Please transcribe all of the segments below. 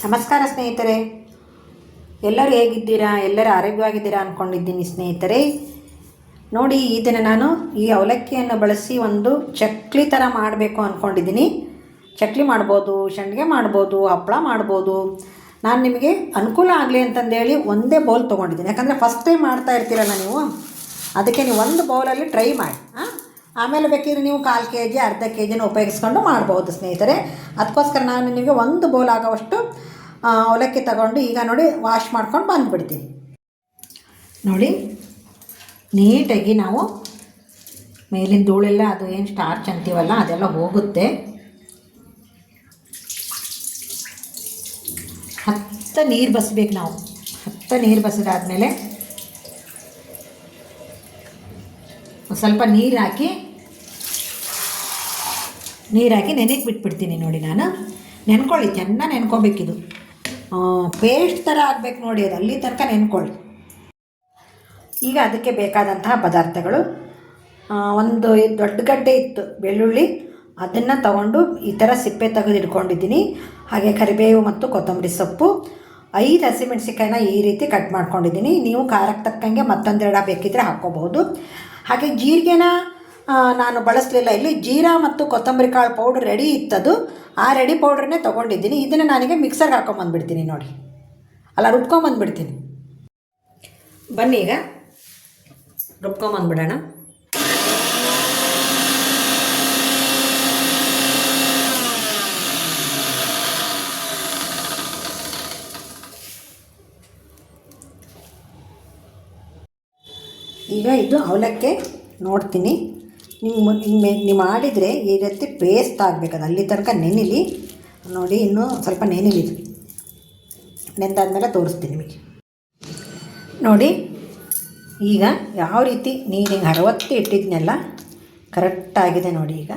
ನಮಸ್ಕಾರ ಸ್ನೇಹಿತರೆ. ಎಲ್ಲರೂ ಹೇಗಿದ್ದೀರಾ? ಎಲ್ಲರೂ ಆರೋಗ್ಯವಾಗಿದ್ದೀರಾ ಅಂದ್ಕೊಂಡಿದ್ದೀನಿ ಸ್ನೇಹಿತರೆ. ನೋಡಿ, ಈ ದಿನ ನಾನು ಈ ಅವಲಕ್ಕಿಯನ್ನು ಬಳಸಿ ಒಂದು ಚಕ್ಲಿ ಥರ ಮಾಡಬೇಕು ಅಂದ್ಕೊಂಡಿದ್ದೀನಿ ಚಕ್ಲಿ ಮಾಡ್ಬೋದು ಸಂಡಿಗೆ ಮಾಡ್ಬೋದು ಹಪ್ಪಳ ಮಾಡ್ಬೋದು. ನಾನು ನಿಮಗೆ ಅನುಕೂಲ ಆಗಲಿ ಅಂತಂದೇಳಿ ಒಂದೇ ಬೌಲ್ ತೊಗೊಂಡಿದ್ದೀನಿ. ಯಾಕಂದರೆ ಫಸ್ಟ್ ಟೈಮ್ ಮಾಡ್ತಾ ಇರ್ತೀರಲ್ಲ ನೀವು, ಅದಕ್ಕೆ ನೀವು ಒಂದು ಬೌಲಲ್ಲಿ ಟ್ರೈ ಮಾಡಿ. ಹಾಂ? ಆಮೇಲೆ ಬೇಕಿದ್ರೆ ನೀವು ಕಾಲು ಕೆ ಜಿ ಅರ್ಧ ಕೆ ಜಿನ ಉಪಯೋಗಿಸ್ಕೊಂಡು ಮಾಡ್ಬೋದು ಸ್ನೇಹಿತರೆ. ಅದಕ್ಕೋಸ್ಕರ ನಾನು ನಿಮಗೆ ಒಂದು ಬೌಲ್ ಆಗೋವಷ್ಟು ಅವಲಕ್ಕಿ ತಗೊಂಡು ಈಗ ನೋಡಿ ವಾಶ್ ಮಾಡ್ಕೊಂಡು ಬಂದುಬಿಡ್ತೀನಿ. ನೋಡಿ, ನೀಟಾಗಿ ನಾವು ಮೇಲಿನ ಧೂಳೆಲ್ಲ, ಅದು ಏನು ಸ್ಟಾರ್ಚ್ ಅಂತೀವಲ್ಲ, ಅದೆಲ್ಲ ಹೋಗುತ್ತೆ. ಹತ್ತ ನೀರು ಬಸ್ಬೇಕು ನಾವು. ಹತ್ತ ನೀರು ಬಸಿದಾದ್ಮೇಲೆ, ಸ್ವಲ್ಪ ನೀರು ಹಾಕಿ ನೀರು ಹಾಕಿ ನೆನೆಗೆ ಬಿಟ್ಬಿಡ್ತೀನಿ ನೋಡಿ ನಾನು. ನೆನ್ಕೊಳ್ಳಿ, ಚೆನ್ನಾಗಿ ನೆನ್ಕೋಬೇಕಿದು. ಪೇಸ್ಟ್ ಥರ ಆಗಬೇಕು ನೋಡಿ ಅದು, ಅಲ್ಲಿ ತನಕ ನೆನ್ಕೊಳ್ಳಿ. ಈಗ ಅದಕ್ಕೆ ಬೇಕಾದಂತಹ ಪದಾರ್ಥಗಳು ಒಂದು ದೊಡ್ಡ ಗಡ್ಡೆ ಇತ್ತು, ಬೆಳ್ಳುಳ್ಳಿ. ಅದನ್ನು ತಗೊಂಡು ಈ ಥರ ಸಿಪ್ಪೆ ತೆಗೆದು ಇಟ್ಕೊಂಡಿದ್ದೀನಿ. ಹಾಗೆ ಕರಿಬೇವು ಮತ್ತು ಕೊತ್ತಂಬರಿ ಸೊಪ್ಪು. ಐದು ಹಸಿಮೆಣಸಿಕಾಯಿನ ಈ ರೀತಿ ಕಟ್ ಮಾಡ್ಕೊಂಡಿದ್ದೀನಿ. ನೀವು ಖಾರಕ್ಕೆ ತಕ್ಕಂಗೆ ಮತ್ತೊಂದೆರಡ ಬೇಕಿದ್ದರೆ ಹಾಕ್ಕೋಬಹುದು. ಹಾಗೆ ಜೀರಿಗೆನ ನಾನು ಬಳಸಲಿಲ್ಲ. ಇಲ್ಲಿ ಜೀರಾ ಮತ್ತು ಕೊತ್ತಂಬರಿ ಕಾಳು ಪೌಡ್ರ್ ರೆಡಿ ಇತ್ತದು. ಆ ರೆಡಿ ಪೌಡ್ರನ್ನೇ ತೊಗೊಂಡಿದ್ದೀನಿ. ಇದನ್ನು ನನಗೆ ಮಿಕ್ಸರ್ಗೆ ಹಾಕೊಂಬಂದ್ಬಿಡ್ತೀನಿ ನೋಡಿ. ಅಲ್ಲ ರುಬ್ಕೊಂಬಂದ್ಬಿಡ್ತೀನಿ ಬನ್ನಿ ಈಗ. ರುಬ್ಕೊಂಬಂದ್ಬಿಡೋಣ ಈಗ ಇದು ಅವಲಕ್ಕೆ. ನೋಡ್ತೀನಿ. ಹಿಂಗೆ ನೀವು ಮಾಡಿದರೆ ಈ ರೀತಿ ಪೇಸ್ಟ್ ಆಗಬೇಕದು ಅಲ್ಲಿ ತನಕ ನೆನಿಲಿ. ನೋಡಿ, ಇನ್ನೂ ಸ್ವಲ್ಪ ನೆನಿಲಿ. ನೆಂದಾದ್ಮೇಲೆ ತೋರಿಸ್ತೀನಿ ನಿಮಗೆ. ನೋಡಿ, ಈಗ ಯಾವ ರೀತಿ ನೀರು ಅರವತ್ತು ಇಟ್ಟಿದ್ನೆಲ್ಲ ಕರೆಕ್ಟಾಗಿದೆ ನೋಡಿ ಈಗ.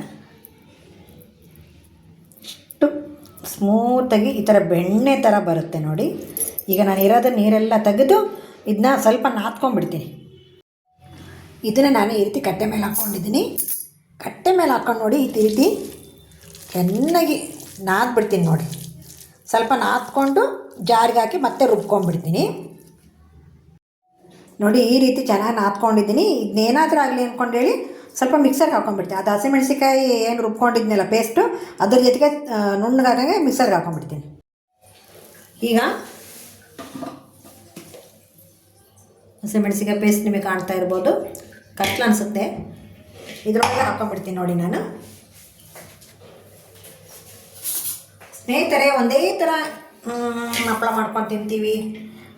ಇಷ್ಟು ಸ್ಮೂತಾಗಿ ಈ ಥರ ಬೆಣ್ಣೆ ಥರ ಬರುತ್ತೆ ನೋಡಿ. ಈಗ ನಾನು ಇರೋದು ನೀರೆಲ್ಲ ತೆಗೆದು ಇದನ್ನ ಸ್ವಲ್ಪ ನಾದ್ಕೊಂಡ್ಬಿಡ್ತೀನಿ ಇದನ್ನು ನಾನು ಈ ರೀತಿ ಕಟ್ಟೆ ಮೇಲೆ ಹಾಕ್ಕೊಂಡಿದ್ದೀನಿ. ಕಟ್ಟೆ ಮೇಲೆ ಹಾಕ್ಕೊಂಡು ನೋಡಿ ಈ ರೀತಿ ಚೆನ್ನಾಗಿ ನಾದ್ಬಿಡ್ತೀನಿ ನೋಡಿ. ಸ್ವಲ್ಪ ನಾದ್ಕೊಂಡು ಜಾರಿಗೆ ಹಾಕಿ ಮತ್ತೆ ರುಬ್ಕೊಂಡ್ಬಿಡ್ತೀನಿ. ನೋಡಿ ಈ ರೀತಿ ಚೆನ್ನಾಗಿ ನಾದ್ಕೊಂಡಿದ್ದೀನಿ. ಇದನ್ನೇನಾದರೂ ಆಗಲಿ ಅಂದ್ಕೊಂಡೇಳಿ ಸ್ವಲ್ಪ ಮಿಕ್ಸರ್ಗೆ ಹಾಕೊಂಡ್ಬಿಡ್ತೀನಿ ಅದು ಹಸಿಮೆಣಸಿಕಾಯಿ ಏನು ರುಬ್ಕೊಂಡಿದ್ನಲ್ಲ ಪೇಸ್ಟು ಅದ್ರ ಜೊತೆಗೆ ನುಣ್ಣಗಾದಂಗೆ ಮಿಕ್ಸರ್ಗೆ ಹಾಕೊಂಡ್ಬಿಡ್ತೀನಿ ಈಗ ಹಸಿಮೆಣಸಿಕಾಯಿ ಪೇಸ್ಟ್ ನಿಮಗೆ ಕಾಣ್ತಾ ಇರ್ಬೋದು. ಕತ್ಲ ಅನಿಸುತ್ತೆ. ಇದರೊಳಗೆ ಹಾಕೊಂಡ್ಬಿಡ್ತೀನಿ ನೋಡಿ ನಾನು. ಸ್ನೇಹಿತರೆ, ಒಂದೇ ಥರ ಹಪ್ಪಳ ಮಾಡ್ಕೊಂಡು ತಿಂತೀವಿ.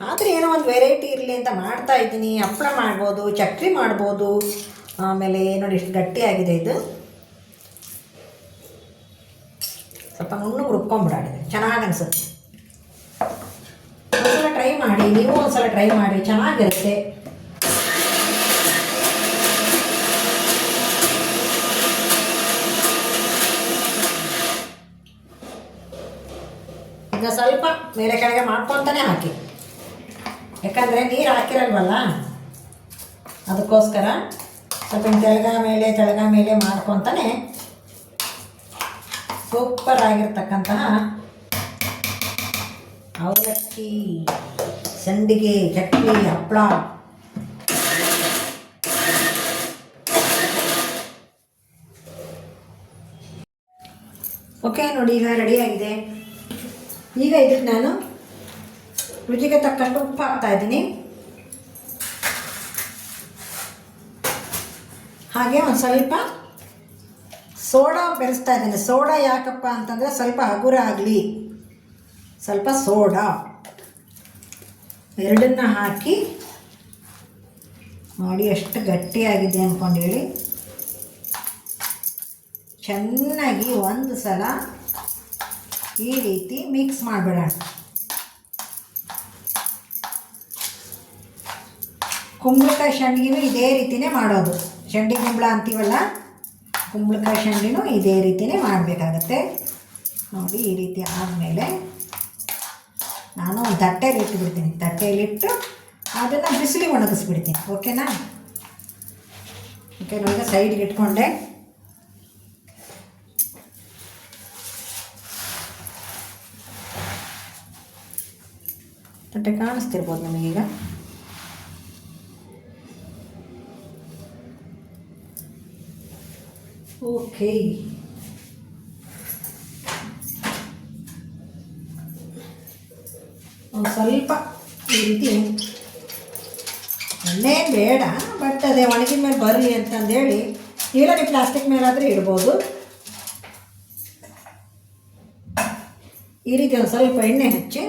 ಆದರೆ ಏನೋ ಒಂದು ವೆರೈಟಿ ಇರಲಿ ಅಂತ ಮಾಡ್ತಾ ಇದ್ದೀನಿ. ಹಪ್ಪಳ ಮಾಡ್ಬೋದು ಚಕ್ಲಿ ಮಾಡ್ಬೋದು. ಆಮೇಲೆ ನೋಡಿ ಎಷ್ಟು ಗಟ್ಟಿಯಾಗಿದೆ ಇದು. ಸ್ವಲ್ಪ ನುಣ್ಣಗೆ ರುಬ್ಕೊಂಡ್ಬಿಡಾಡಿದೆ ಚೆನ್ನಾಗಿ ಅನಿಸುತ್ತೆ. ಒಂದ್ಸಲ ಟ್ರೈ ಮಾಡಿ, ನೀವು ಒಂದ್ಸಲ ಟ್ರೈ ಮಾಡಿ, ಚೆನ್ನಾಗಿರುತ್ತೆ ಇದನ್ನ ಸ್ವಲ್ಪ ಮೇಲೆ ಕೆಳಗೆ ಮಾಡ್ಕೊತಾನೆ ಹಾಕಿ. ಯಾಕಂದರೆ ನೀರು ಹಾಕಿರಲ್ವಲ್ಲ? ಅದಕ್ಕೋಸ್ಕರ ಸ್ವಲ್ಪ ತೆಳಗ ಮೇಲೆ ತೆಳಗ ಮೇಲೆ ಮಾಡ್ಕೊತಾನೆ. ಸೂಪರ್ ಆಗಿರ್ತಕ್ಕಂತಹ ಅವಲಕ್ಕಿ, ಸಂಡಿಗೆ, ಚಟ್ನಿ ಹಪ್ಪಳ ಓಕೆ ನೋಡಿ, ಈಗ ರೆಡಿಯಾಗಿದೆ ಈಗ ಇದಕ್ಕೆ ನಾನು ರುಚಿಗೆ ತಕ್ಕಷ್ಟು ಉಪ್ಪು ಹಾಕ್ತಾ ಇದ್ದೀನಿ. ಹಾಗೆ ಒಂದು ಸ್ವಲ್ಪ ಸೋಡಾ ಬೆರೆಸ್ತಾ ಇದ್ದೀನಿ. ಸೋಡಾ ಯಾಕಪ್ಪ ಅಂತಂದರೆ ಸ್ವಲ್ಪ ಹಗುರ ಆಗಲಿ. ಸ್ವಲ್ಪ ಸೋಡಾ. ಎರಡನ್ನ ಹಾಕಿ ನೋಡಿ ಎಷ್ಟು ಗಟ್ಟಿಯಾಗಿದೆ ಅಂದ್ಕೊಂಡೇಳಿ ಚೆನ್ನಾಗಿ ಒಂದು ಸಲ ಈ ರೀತಿ ಮಿಕ್ಸ್ ಮಾಡಿಬಿಡೋಣ ಕುಂಬಳಕಾಯಿ ಸಂಡಿಗೆನೂ ಇದೇ ರೀತಿನೇ ಮಾಡೋದು. ಶಂಡಿ ಕುಂಬಳ ಅಂತೀವಲ್ಲ? ಕುಂಬಳಕಾಯಿ ಶಂಡಿನೂ ಇದೇ ರೀತಿನೇ ಮಾಡಬೇಕಾಗತ್ತೆ. ನೋಡಿ, ಈ ರೀತಿ ಆದಮೇಲೆ ನಾನು ಒಂದು ತಟ್ಟೆಯಲ್ಲಿ ಇಟ್ಟುಬಿಡ್ತೀನಿ ತಟ್ಟೆಯಲ್ಲಿಟ್ಟು ಅದನ್ನು ಬಿಸಿಲಿ ಒಣಗಿಸ್ಬಿಡ್ತೀನಿ. ಓಕೆನಾ ಓಕೆ ನೋಡಿ ಸೈಡ್ಗೆ ಇಟ್ಕೊಂಡೆ. ತಟ್ಟೆ ಕಾಣಿಸ್ತಿರ್ಬೋದು ನಮಗೀಗ. ಓಕೆ ಒಂದು ಸ್ವಲ್ಪ ಈ ರೀತಿ. ಎಣ್ಣೆ ಬೇಡ ಬಟ್ ಅದೇ ಒಣಗಿದ ಮೇಲೆ ಬರಲಿ ಅಂತಂದೇಳಿ ಇಲ್ಲ ನೀವು ಪ್ಲಾಸ್ಟಿಕ್ ಮೇಲಾದರೆ ಇಡ್ಬೋದು. ಈ ರೀತಿ ಒಂದು ಸ್ವಲ್ಪ ಎಣ್ಣೆ ಹಚ್ಚಿ.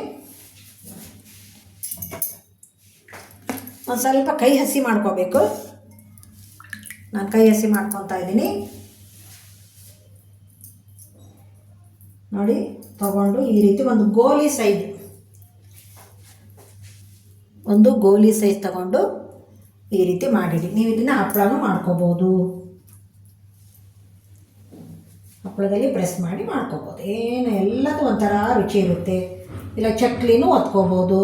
ಒಂದು ಸ್ವಲ್ಪ ಕೈ ಹಸಿ ಮಾಡ್ಕೋಬೇಕು. ನಾನು ಕೈ ಹಸಿ ಮಾಡ್ಕೊತಾ ಇದ್ದೀನಿ. ನೋಡಿ, ತಗೊಂಡು ಈ ರೀತಿ ಒಂದು ಗೋಲಿ ಸೈಜ್. ಒಂದು ಗೋಲಿ ಸೈಜ್ ತಗೊಂಡು ಈ ರೀತಿ ಮಾಡಿಡಿ ನೀವು ಇದನ್ನು ಹಪ್ಪಳನೂ ಮಾಡ್ಕೋಬೋದು. ಹಪ್ಪಳದಲ್ಲಿ ಪ್ರೆಸ್ ಮಾಡಿ ಮಾಡ್ಕೋಬೋದು. ಏನು ಎಲ್ಲದೂ ಒಂಥರ ರುಚಿ ಇರುತ್ತೆ. ಇಲ್ಲ, ಚಕ್ಲಿನೂ ಒತ್ಕೋಬೋದು.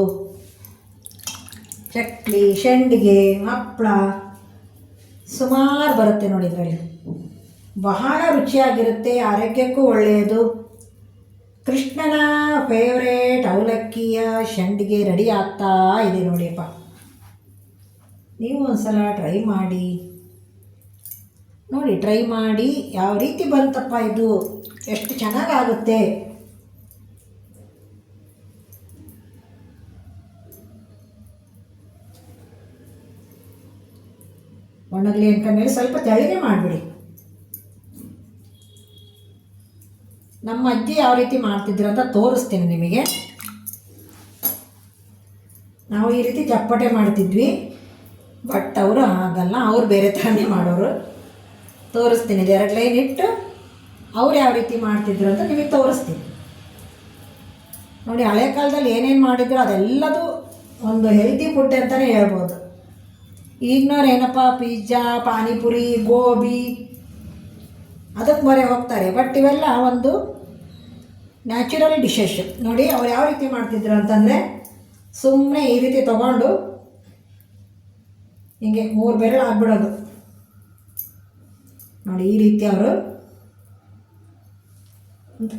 ಚಕ್ಲಿ ಶಂಡಿಗೆ ಹಪ್ಪಳ ಸುಮಾರು ಬರುತ್ತೆ ನೋಡಿ ಇದರಲ್ಲಿ. ಬಹಳ ರುಚಿಯಾಗಿರುತ್ತೆ, ಆರೋಗ್ಯಕ್ಕೂ ಒಳ್ಳೆಯದು. ಕೃಷ್ಣನ ಫೇವ್ರೇಟ್ ಅವಲಕ್ಕಿಯ ಶಂಡಿಗೆ ರೆಡಿ ಆಗ್ತಾ ಇದೆ ನೋಡಿಯಪ್ಪ. ನೀವು ಒಂದ್ಸಲ ಟ್ರೈ ಮಾಡಿ. ನೋಡಿ ಟ್ರೈ ಮಾಡಿ. ಯಾವ ರೀತಿ ಬಂತಪ್ಪ ಇದು? ಎಷ್ಟು ಚೆನ್ನಾಗಾಗುತ್ತೆ? ಒಣಗಲಿ ಅನ್ಕೊಂಡ್ಮೇಲೆ ಸ್ವಲ್ಪ ತೆಳ್ಳಗೆ ಮಾಡಿಬಿಡಿ. ನಮ್ಮ ಅಜ್ಜಿ ಯಾವ ರೀತಿ ಮಾಡ್ತಿದ್ರು ಅಂತ ತೋರಿಸ್ತೀನಿ ನಿಮಗೆ. ನಾವು ಈ ರೀತಿ ಚಪ್ಪಟೆ ಮಾಡ್ತಿದ್ವಿ ಬಟ್ ಅವರು ಹಾಗಲ್ಲ, ಅವ್ರು ಬೇರೆ ಥರನೇ ಮಾಡೋರು. ತೋರಿಸ್ತೀನಿ ಎರಡು ಲೈನ್ ಇಟ್ಟು ಅವ್ರು ಯಾವ ರೀತಿ ಮಾಡ್ತಿದ್ರು ಅಂತ ನಿಮಗೆ ತೋರಿಸ್ತೀನಿ. ನೋಡಿ, ಹಳೆ ಕಾಲದಲ್ಲಿ ಏನೇನು ಮಾಡಿದ್ರು ಅದೆಲ್ಲದೂ ಒಂದು ಹೆಲ್ತಿ ಫುಡ್ ಅಂತಲೇ ಹೇಳ್ಬೋದು. ಈಗಿನವ್ರು ಏನಪ್ಪ ಪಿಜ್ಜಾ ಪಾನಿಪುರಿ, ಗೋಬಿ. ಅದಕ್ಕೆ ಮೊರೆ ಹೋಗ್ತಾರೆ. ಬಟ್ ಇವೆಲ್ಲ ಒಂದು ನ್ಯಾಚುರಲ್ ಡಿಶಸ್ ನೋಡಿ ಅವ್ರು ಯಾವ ರೀತಿ ಮಾಡ್ತಿದ್ರು ಅಂತಂದರೆ ಸುಮ್ಮನೆ ಈ ರೀತಿ ತಗೊಂಡು ಹಿಂಗೆ ಮೂರು ಬೆರಳು ಆಗ್ಬಿಡೋದು. ನೋಡಿ ಈ ರೀತಿ ಅವರು.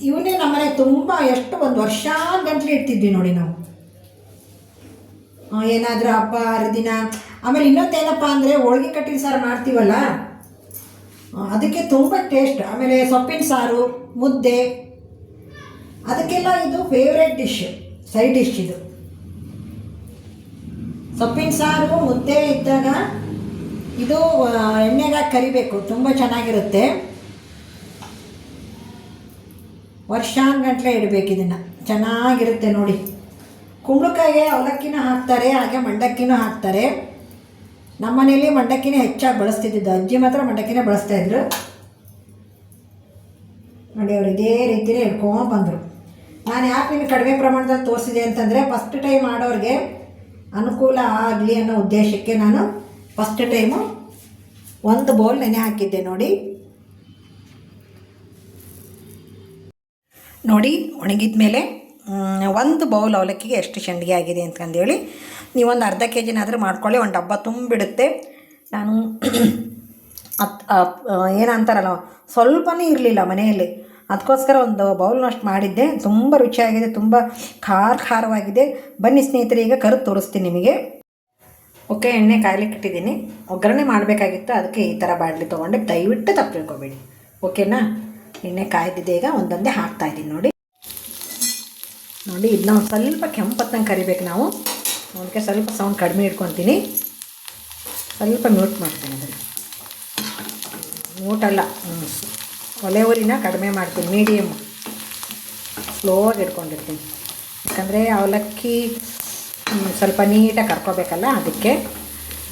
ಇವನ್ನೇ ನಮ್ಮನೆ ತುಂಬ ಎಷ್ಟು ಒಂದು ವರ್ಷ ಗಂಟಲು ಇಡ್ತಿದ್ವಿ ನೋಡಿ ನಾವು. ಏನಾದರೂ ಹಬ್ಬ ಹರಿದಿನ ಆಮೇಲೆ ಇನ್ನೊಂದೇನಪ್ಪ ಅಂದರೆ ಹೋಳ್ಗೆ ಕಟ್ಟಿನ ಸಾರು ಮಾಡ್ತೀವಲ್ಲ? ಅದಕ್ಕೆ ತುಂಬ ಟೇಸ್ಟ್ ಆಮೇಲೆ ಸೊಪ್ಪಿನ ಸಾರು, ಮುದ್ದೆ. ಅದಕ್ಕೆಲ್ಲ ಇದು ಫೇವ್ರೆಟ್ ಡಿಶ್ ಸೈಡ್ ಡಿಶ್ ಇದು. ಸೊಪ್ಪಿನ ಸಾರು, ಮುದ್ದೆ ಇದ್ದಾಗ ಇದು ಎಣ್ಣೆಗೆ ಕರಿಬೇಕು. ತುಂಬ ಚೆನ್ನಾಗಿರುತ್ತೆ. ವರ್ಷಾನ್ಗಂಟ್ಲೆ ಇಡಬೇಕು ಇದನ್ನು. ಚೆನ್ನಾಗಿರುತ್ತೆ ನೋಡಿ. ಕುಂಬಳಕಾಯಿಗೆ ಅವಲಕ್ಕಿನೂ ಹಾಕ್ತಾರೆ, ಹಾಗೆ ಮಂಡಕ್ಕಿನೂ ಹಾಕ್ತಾರೆ. ನಮ್ಮ ಮನೆಯಲ್ಲಿ ಮಂಡಕ್ಕಿನೇ ಹೆಚ್ಚಾಗಿ ಬಳಸ್ತಿದ್ದಿದ್ದು. ಅಜ್ಜಿ ಮಾತ್ರ ಮಂಡಕ್ಕಿನೇ ಬಳಸ್ತಾ ಇದ್ರು. ನೋಡಿ, ಅವರು ಇದೇ ರೀತಿಯೇ ಹಿಡ್ಕೊಂಡು ಬಂದರು. ನಾನು ಯಾಕೆ ನಿಮಗೆ ಕಡಿಮೆ ಪ್ರಮಾಣದಲ್ಲಿ ತೋರಿಸಿದೆ ಅಂತಂದರೆ ಫಸ್ಟ್ ಟೈಮ್ ಮಾಡೋರಿಗೆ ಅನುಕೂಲ ಆಗಲಿ ಅನ್ನೋ ಉದ್ದೇಶಕ್ಕೆ ನಾನು ಫಸ್ಟ್ ಟೈಮು ಒಂದು ಬೌಲ್ ನೆನೆ ಹಾಕಿದ್ದೆ, ನೋಡಿ. ನೋಡಿ ಒಣಗಿದ ಮೇಲೆ ಒಂದು ಬೌಲ್ ಅವಲಕ್ಕಿಗೆ ಎಷ್ಟು ಚೆಂಡಿಗೆ ಆಗಿದೆ ಅಂತಂದೇಳಿ ನೀವೊಂದು ಅರ್ಧ ಕೆ ಜಿನಾದರೂ ಮಾಡ್ಕೊಳ್ಳಿ, ಒಂದು ಡಬ್ಬ ತುಂಬಿಡುತ್ತೆ. ನಾನು ಅತ್ ಏನಂತಾರಲ್ಲ, ಸ್ವಲ್ಪನೇ ಇರಲಿಲ್ಲ ಮನೆಯಲ್ಲಿ. ಅದಕ್ಕೋಸ್ಕರ ಒಂದು ಬೌಲ್ನಷ್ಟು ಮಾಡಿದ್ದೆ. ತುಂಬ ರುಚಿಯಾಗಿದೆ, ತುಂಬ ಖಾರ ಖಾರವಾಗಿದೆ. ಬನ್ನಿ ಸ್ನೇಹಿತರೆ, ಈಗ ಕರು ತೋರಿಸ್ತೀನಿ ನಿಮಗೆ. ಓಕೆ, ಎಣ್ಣೆ ಕಾಯ್ಲಿಕ್ಕೆ ಇಟ್ಟಿದ್ದೀನಿ. ಒಗ್ಗರಣೆ ಮಾಡಬೇಕಾಗಿತ್ತು, ಅದಕ್ಕೆ ಈ ಥರ ಬಾಣಲಿ ತೊಗೊಂಡು ದಯವಿಟ್ಟು ತಪ್ಪಿಳ್ಕೊಬೇಡಿ ಓಕೆನಾ? ಎಣ್ಣೆ ಕಾಯ್ದಿದೆ ಈಗ ಒಂದೊಂದೇ ಹಾಕ್ತಾಯಿದ್ದೀನಿ ನೋಡಿ. ನೋಡಿ ಇದನ್ನ ಒಂದು ಸ್ವಲ್ಪ ಕೆಂಪತ್ತಂಗೆ ಕರಿಬೇಕು ನಾವು. ಅದಕ್ಕೆ ಸ್ವಲ್ಪ ಸೌಂಡ್ ಕಡಿಮೆ ಇಟ್ಕೊತೀನಿ. ಸ್ವಲ್ಪ ಮ್ಯೂಟ್ ಮಾಡ್ತೀನಿ ಅದನ್ನು. ಮ್ಯೂಟಲ್ಲ. ಒಲೆ ಊರಿನ ಕಡಿಮೆ ಮಾಡ್ತೀನಿ ಮೀಡಿಯಮ್ ಸ್ಲೋವಾಗಿ ಇಟ್ಕೊಂಡಿರ್ತೀನಿ. ಯಾಕಂದರೆ ಅವಲಕ್ಕಿ ಸ್ವಲ್ಪ ನೀಟಾಗಿ ಕರ್ಕೋಬೇಕಲ್ಲ ಅದಕ್ಕೆ.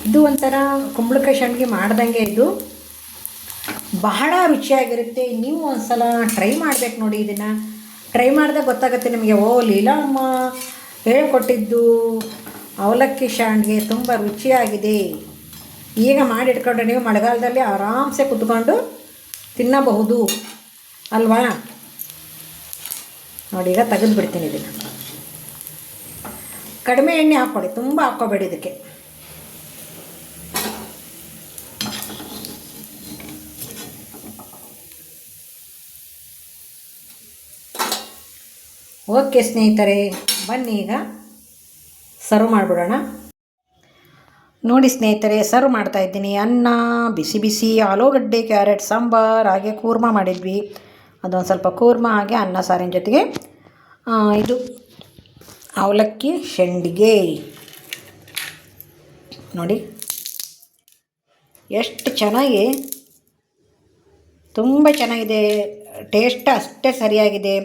ಇದು ಒಂಥರ ಕುಂಬಳಕಾಯಿ ಸಂಡ್ಗೆ ಮಾಡ್ದಂಗೆ ಇದು. ಬಹಳ ರುಚಿಯಾಗಿರುತ್ತೆ. ನೀವು ಒಂದು ಸಲ ಟ್ರೈ ಮಾಡ್ಬೇಕು ನೋಡಿ ಇದನ್ನು. ಟ್ರೈ ಮಾಡಿದೆ ಗೊತ್ತಾಗುತ್ತೆ ನಿಮಗೆ, ಓ ಲೀಲಮ್ಮ ಹೇಳ್ಕೊಟ್ಟಿದ್ದು. ಅವಲಕ್ಕಿ ಶಾಂಡ್ಗೆ ತುಂಬ ರುಚಿಯಾಗಿದೆ. ಈಗ ಮಾಡಿಟ್ಕೊಂಡ್ರೆ ನೀವು ಮಳೆಗಾಲದಲ್ಲಿ ಆರಾಮ್ಸೆ ಕುತ್ಕೊಂಡು ತಿನ್ನಬಹುದು. ಅಲ್ವಾ? ನೋಡಿ, ಈಗ ತೆಗೆದು ಬಿಡ್ತೀನಿ ಇದನ್ನು. ಕಡಿಮೆ ಎಣ್ಣೆ ಹಾಕ್ಕೊಳ್ಳಿ, ತುಂಬ ಹಾಕ್ಕೋಬೇಡಿ ಇದಕ್ಕೆ. ಓಕೆ ಸ್ನೇಹಿತರೆ, ಬನ್ನಿ ಈಗ ಸರ್ವ್ ಮಾಡಿಬಿಡೋಣ. ನೋಡಿ ಸ್ನೇಹಿತರೆ ಸರ್ವ್ ಮಾಡ್ತಾ ಇದ್ದೀನಿ. ಅನ್ನ, ಬಿಸಿ ಬಿಸಿ, ಆಲೂಗಡ್ಡೆ, ಕ್ಯಾರೆಟ್, ಸಾಂಬಾರ್, ಹಾಗೆ ಕೂರ್ಮ ಮಾಡಿದ್ವಿ. ಅದೊಂದು ಸ್ವಲ್ಪ ಕೂರ್ಮ, ಹಾಗೆ ಅನ್ನ, ಸಾರಿನ ಜೊತೆಗೆ ಇದು ಅವಲಕ್ಕಿ ಶೆಂಡಿಗೆ. ನೋಡಿ, ಎಷ್ಟು ಚೆನ್ನಾಗಿ, ತುಂಬ ಚೆನ್ನಾಗಿದೆ. ಟೇಸ್ಟ್ ಅಷ್ಟೇ ಸರಿಯಾಗಿದೆ.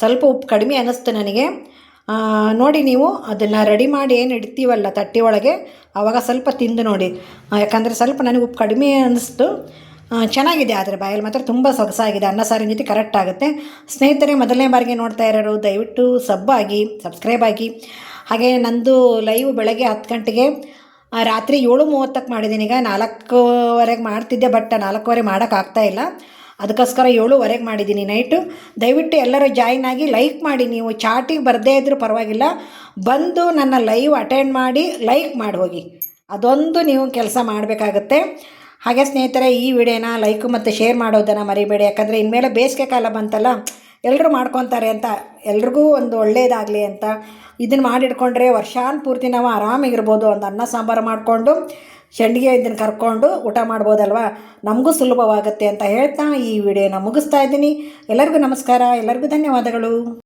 ಸ್ವಲ್ಪ ಉಪ್ಪು ಕಡಿಮೆ ಅನ್ನಿಸ್ತು ನನಗೆ. ನೋಡಿ ನೀವು, ಅದನ್ನು ರೆಡಿ ಮಾಡಿ ಏನು ಇಡ್ತೀವಲ್ಲ ತಟ್ಟೆ ಒಳಗೆ ಆವಾಗ ಸ್ವಲ್ಪ ತಿಂದು ನೋಡಿ. ಯಾಕಂದರೆ ಸ್ವಲ್ಪ ನನಗೆ ಉಪ್ಪು ಕಡಿಮೆ ಅನ್ನಿಸ್ತು. ಚೆನ್ನಾಗಿದೆ, ಆದರೆ ಬಾಯಲ್ಲಿ ಮಾತ್ರ ತುಂಬ ಸೊಗಸಾಗಿದೆ, ಅನ್ನ ಸಾರಿನ ಜೊತೆ ಕರೆಕ್ಟ್ ಆಗುತ್ತೆ. ಸ್ನೇಹಿತರೆ, ಮೊದಲನೇ ಬಾರಿಗೆ ನೋಡ್ತಾ ಇರೋರು, ದಯವಿಟ್ಟು ಸಬ್ ಆಗಿ ಸಬ್ಸ್ಕ್ರೈಬ್ ಆಗಿ. ಹಾಗೆ ನಂದು ಲೈವ್ ಬೆಳಗ್ಗೆ ಹತ್ತು ಗಂಟೆಗೆ ರಾತ್ರಿ ಏಳು ಮೂವತ್ತಕ್ಕೆ ಮಾಡಿದ್ದೀನಿ. ಈಗ ನಾಲ್ಕೂವರೆಗೆ ಮಾಡ್ತಿದ್ದೆ ಬಟ್ ನಾಲ್ಕೂವರೆ ಮಾಡೋಕ್ಕಾಗ್ತಾ ಇಲ್ಲ. ಅದಕ್ಕೋಸ್ಕರ ಏಳುವರೆಗೆ ಮಾಡಿದ್ದೀನಿ ನೈಟು ದಯವಿಟ್ಟು ಎಲ್ಲರೂ ಜಾಯಿನ್ ಆಗಿ ಲೈಕ್ ಮಾಡಿ. ನೀವು ಚಾಟಿಗೆ ಬರದೇ ಇದ್ದರೂ ಪರವಾಗಿಲ್ಲ. ಬಂದು ನನ್ನ ಲೈವ್ ಅಟೆಂಡ್ ಮಾಡಿ ಲೈಕ್ ಮಾಡಿ ಹೋಗಿ. ಅದೊಂದು ನೀವು ಕೆಲಸ ಮಾಡಬೇಕಾಗತ್ತೆ. ಹಾಗೆ ಸ್ನೇಹಿತರೆ, ಈ ವಿಡಿಯೋನ ಲೈಕ್ ಮತ್ತು ಶೇರ್ ಮಾಡೋದನ್ನು ಮರಿಬೇಡಿ. ಯಾಕಂದರೆ ಇನ್ಮೇಲೆ ಬೇಸಿಗೆ ಕಾಲ ಬಂತಲ್ಲ ಎಲ್ಲರೂ ಮಾಡ್ಕೊತಾರೆ ಅಂತ, ಎಲ್ರಿಗೂ ಒಂದು ಒಳ್ಳೆಯದಾಗಲಿ ಅಂತ. ಇದನ್ನು ಮಾಡಿಟ್ಕೊಂಡ್ರೆ ವರ್ಷಾನ್ ಪೂರ್ತಿ ನಾವು ಆರಾಮಾಗಿರ್ಬೋದು ಒಂದು ಅನ್ನ ಸಾಂಬಾರು ಮಾಡಿಕೊಂಡು. ಶೆಂಡಿಗೆ ಇದನ್ನು ಕರ್ಕೊಂಡು ಊಟ ಮಾಡ್ಬೋದಲ್ವಾ? ನಮಗೂ ಸುಲಭವಾಗುತ್ತೆ ಅಂತ ಹೇಳ್ತಾ ಈ ವಿಡಿಯೋನ ಮುಗಿಸ್ತಾ ಇದ್ದೀನಿ. ಎಲ್ಲರಿಗೂ ನಮಸ್ಕಾರ, ಎಲ್ಲರಿಗೂ ಧನ್ಯವಾದಗಳು.